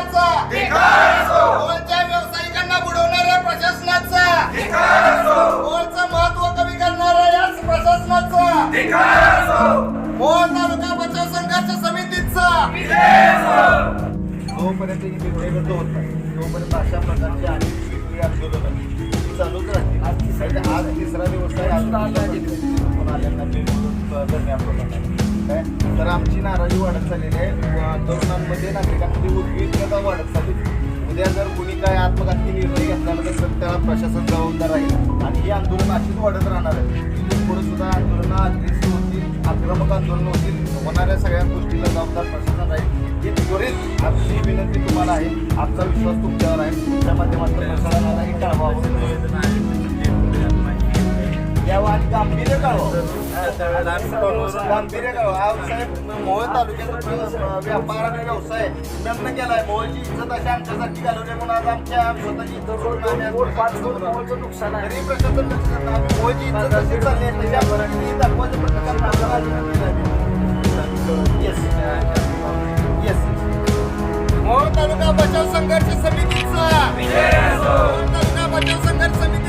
सरकारचा मोळच्या व्यावसायिकांना बुडवणाऱ्या प्रशासनाचा. मोळचं महत्त्व कमी करणाऱ्या याच प्रशासनाचा. मोळ तालुका बचाव संघर्ष समितीचा. जोपर्यंत ही बंद होत नाही तोपर्यंत अशा प्रकारची अनेक वेगवेगळी आंदोलनं चालूच राहतील आज तिसरा आज तिसरा दिवस आहे आल्यांना बिलकुल धरणे आंदोलन काय तर आमची नाराजी वाढत चाललेली आहे व तरुणांमध्ये नागरिकांमध्ये उद्विग्नता वाढत चालली उद्या जर कुणी काय आत्मघातकी निर्णय घेतला तर त्याला प्रशासन जबाबदार राहील आणि ही आंदोलन अशीच वाढत राहणार आहे पुढे सुद्धा आंदोलनं अग्रेसिव्ह होतील आक्रमक आंदोलन होतील होणाऱ्या सगळ्या गोष्टीला जबाबदार प्रशासन राहील ही त्वरित आमची विनंती तुम्हाला आहे आमचा विश्वास तुमच्यावर आहे तुमच्या माध्यमातून प्रशासनाला मोहोळ तालुक्याचा व्यापार आणि व्यवसाय बंद केलाय मोहोळची इज्जत अशी आमच्यासाठी घालवली म्हणून आज आमच्या स्वतःची इज्जत सोडून आम्ही नुकसान आहे प्रशासन लक्ष मोहोळची इज्जत कशी चालली आहे त्याच्या पद्धतीने दाखवायचं प्रत्येकाला येस येस मोहोळ तालुका बचाव संघर्ष समितीचा मोहोळ तालुका बचाव संघर्ष समितीचा